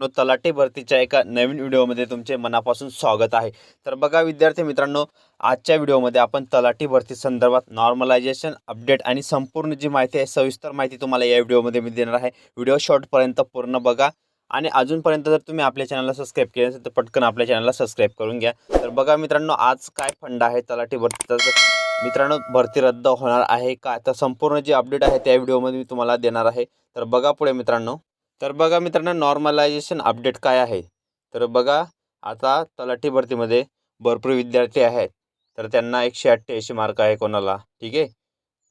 No तलाठी भरतीच्या एका नवीन व्हिडिओमध्ये तुमचे मनापासून स्वागत आहे. तर बघा विद्यार्थी मित्रांनो आजच्या व्हिडिओमध्ये आपण तलाठी भरती संदर्भात नॉर्मलायझेशन अपडेट आणि संपूर्ण जी माहिती आहे सविस्तर माहिती तुम्हाला या व्हिडिओमध्ये मी देणार आहे. व्हिडिओ शॉर्टपर्यंत पूर्ण बघा आणि अजूनपर्यंत जर तुम्ही आपल्या चॅनलला सबस्क्राईब केलं असेल तर पटकन आपल्या चॅनलला सबस्क्राईब करून घ्या. तर बघा मित्रांनो आज काय फंड आहे तलाठी भरतीचा? तर मित्रांनो भरती रद्द होणार आहे का? तर संपूर्ण जे अपडेट आहे त्या व्हिडिओमध्ये मी तुम्हाला देणार आहे. तर बघा पुढे मित्रांनो. तर बघा मित्रांनो नॉर्मलायझेशन अपडेट काय आहे? तर बघा आता तलाठी भरतीमध्ये भरपूर विद्यार्थी आहेत. तर त्यांना एकशे अठ्ठ्याऐंशी मार्क आहे कोणाला ठीक आहे?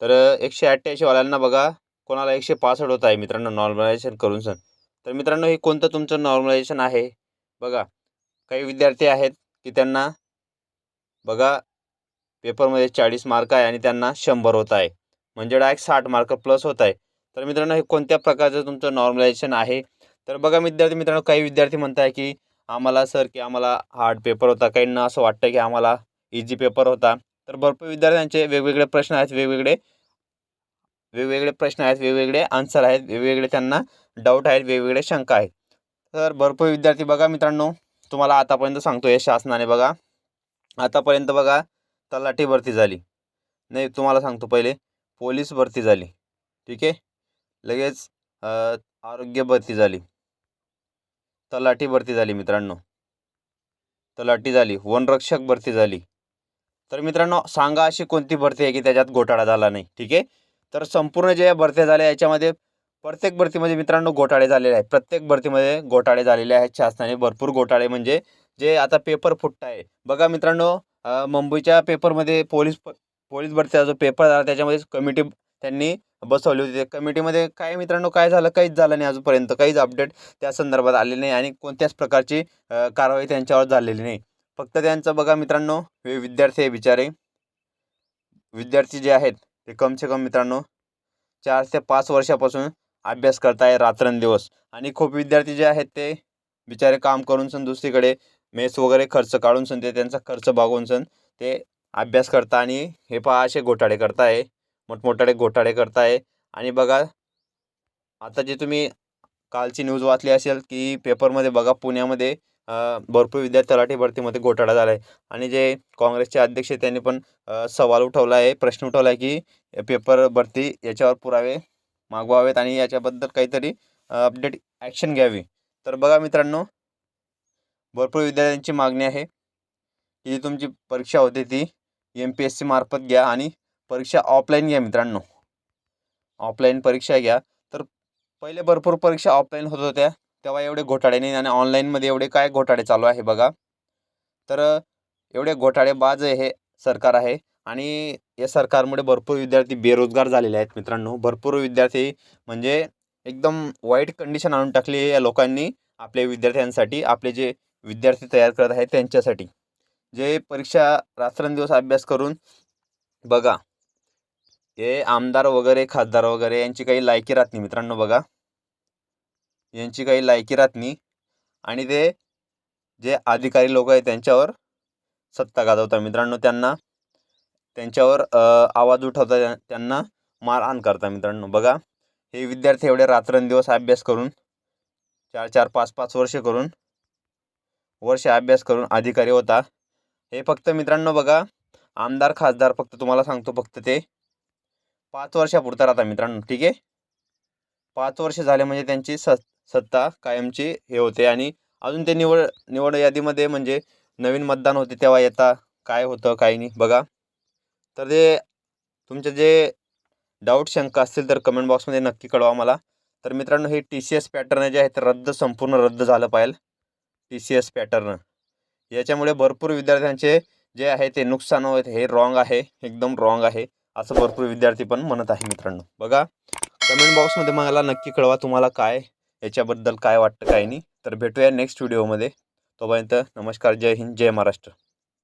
तर एकशे अठ्ठ्याऐंशीवाल्यांना बघा कोणाला एकशे पासष्ट होत आहे मित्रांनो नॉर्मलायझेशन करून सण तर मित्रांनो हे कोणतं तुमचं नॉर्मलायझेशन आहे? बघा काही विद्यार्थी आहेत की त्यांना बघा पेपरमध्ये चाळीस मार्क आहे आणि त्यांना शंभर होत आहे. म्हणजे डायरेक्ट साठ मार्क प्लस होत आहे. तर मित्रांनो हे कोणत्या प्रकारचं तुमचं नॉर्मलायझेशन आहे? तर बघा विद्यार्थी मित्रांनो काही विद्यार्थी म्हणत आहे की आम्हाला सर की आम्हाला हार्ड पेपर होता. काहींना असं वाटतं की आम्हाला इझी पेपर होता. तर भरपूर विद्यार्थ्यांचे वेगवेगळे प्रश्न आहेत वेगवेगळे वेगवेगळे प्रश्न आहेत वेगवेगळे आन्सर आहेत वेगवेगळे त्यांना डाऊट आहेत वेगवेगळे शंका आहेत. तर भरपूर विद्यार्थी बघा मित्रांनो तुम्हाला आतापर्यंत सांगतो या शासनाने बघा. आतापर्यंत बघा तलाठी भरती झाली. नाही तुम्हाला सांगतो पहिले पोलीस भरती झाली. ठीक आहे? लगेच आरोग्य भरती झाली. तलाठी भरती झाली मित्रांनो. तलाठी झाली. वनरक्षक भरती झाली. तर मित्रांनो सांगा अशी कोणती भरती आहे की त्याच्यात घोटाळा झाला नाही ठीक आहे? तर संपूर्ण जे भरत्या झाल्या याच्यामध्ये प्रत्येक भरतीमध्ये मित्रांनो घोटाळे झालेले आहेत. प्रत्येक भरतीमध्ये घोटाळे झालेले आहेत. शासनाने भरपूर घोटाळे म्हणजे जे आता पेपर फुटत आहे. बघा मित्रांनो मुंबईच्या पेपरमध्ये पोलीस पोलीस भरतीचा जो पेपर झाला त्याच्यामध्ये कमिटी त्यांनी बसवली होती. त्या कमिटीमध्ये काय मित्रांनो काय झालं काहीच झालं नाही अजूनपर्यंत. काहीच अपडेट त्या संदर्भात आले नाही आणि कोणत्याच प्रकारची कारवाई त्यांच्यावर झालेली नाही. फक्त त्यांचं बघा मित्रांनो हे विद्यार्थी आहे बिचारे विद्यार्थी जे आहेत ते कमसे कम मित्रांनो चार ते पाच वर्षापासून अभ्यास करताय रात्रंदिवस. आणि खूप विद्यार्थी जे आहेत ते बिचारे काम करून सण दुसरीकडे मेस वगैरे खर्च काढून सण ते त्यांचा खर्च भागवून सण ते अभ्यास करता आणि हे पहा असे घोटाळे करताय. मोठमोठ्याडे घोटाळे करताय. आणि बघा आता जे तुम्ही कालची न्यूज वाचली असेल की पेपरमध्ये बघा पुण्यामध्ये भरपूर विद्यार्थी तलाठी भरतीमध्ये घोटाळा झाला आहे आणि जे काँग्रेसचे अध्यक्ष त्यांनी पण सवाल उठवला आहे प्रश्न उठवला आहे की पेपर भरती याच्यावर पुरावे मागवावेत आणि याच्याबद्दल काहीतरी अपडेट ॲक्शन घ्यावी. तर बघा मित्रांनो भरपूर विद्यार्थ्यांची मागणी आहे की तुमची परीक्षा होते ती एम पी एस सी मार्फत घ्या आणि परीक्षा ऑफलाईन घ्या मित्रांनो. ऑफलाईन परीक्षा घ्या. तर पहिले भरपूर परीक्षा ऑफलाईन होत होत्या. तेव्हा एवढे घोटाळे नाही आणि ऑनलाईनमध्ये एवढे काय घोटाळे चालू आहे बघा. तर एवढे घोटाळे बाज हे सरकार आहे. आणि या सरकारमुळे भरपूर विद्यार्थी बेरोजगार झालेले आहेत मित्रांनो. भरपूर विद्यार्थी म्हणजे एकदम वाईट कंडिशन आणून टाकली या लोकांनी आपल्या विद्यार्थ्यांसाठी आपले जे विद्यार्थी तयार करत आहेत त्यांच्यासाठी. जे परीक्षा रात्रंदिवस अभ्यास करून बघा हे आमदार वगैरे खासदार वगैरे यांची काही लायकी राहत नाही मित्रांनो बघा. यांची काही लायकी राहत नाही. आणि ते जे अधिकारी लोक आहेत त्यांच्यावर सत्ता गाजवतात मित्रांनो. त्यांना त्यांच्यावर आवाज उठवता त्यांना मारहाण करता मित्रांनो. बघा हे विद्यार्थी एवढे रात्रंदिवस अभ्यास करून चार चार पाच पाच वर्ष करून वर्ष अभ्यास करून अधिकारी होता. हे फक्त मित्रांनो बघा आमदार खासदार फक्त तुम्हाला सांगतो फक्त ते. पाच वर्षापुरता राहता मित्रांनो ठीक आहे? पाच वर्ष झाले म्हणजे त्यांची स सत्ता कायमची हे होते आणि अजून ते निवड निवड यादीमध्ये म्हणजे नवीन मतदान होते तेव्हा येता काय होतं काय नाही बघा. तर ते तुमचे जे डाऊट शंका असतील तर कमेंट बॉक्समध्ये नक्की कळवा मला. तर मित्रांनो हे टी सी एस पॅटर्न जे आहे ते रद्द संपूर्ण रद्द झालं पाहिजे टी सी एस पॅटर्न याच्यामुळे भरपूर विद्यार्थ्यांचे जे आहे ते नुकसान होत हे रॉंग आहे एकदम रॉंग आहे. असं भरपूर विद्यार्थी पण म्हणत आहे मित्रांनो. बघा कमेंट बॉक्समध्ये मला नक्की कळवा तुम्हाला काय याच्याबद्दल काय वाटतं काय नाही. तर भेटूया नेक्स्ट व्हिडिओमध्ये तोपर्यंत नमस्कार जय हिंद जय महाराष्ट्र.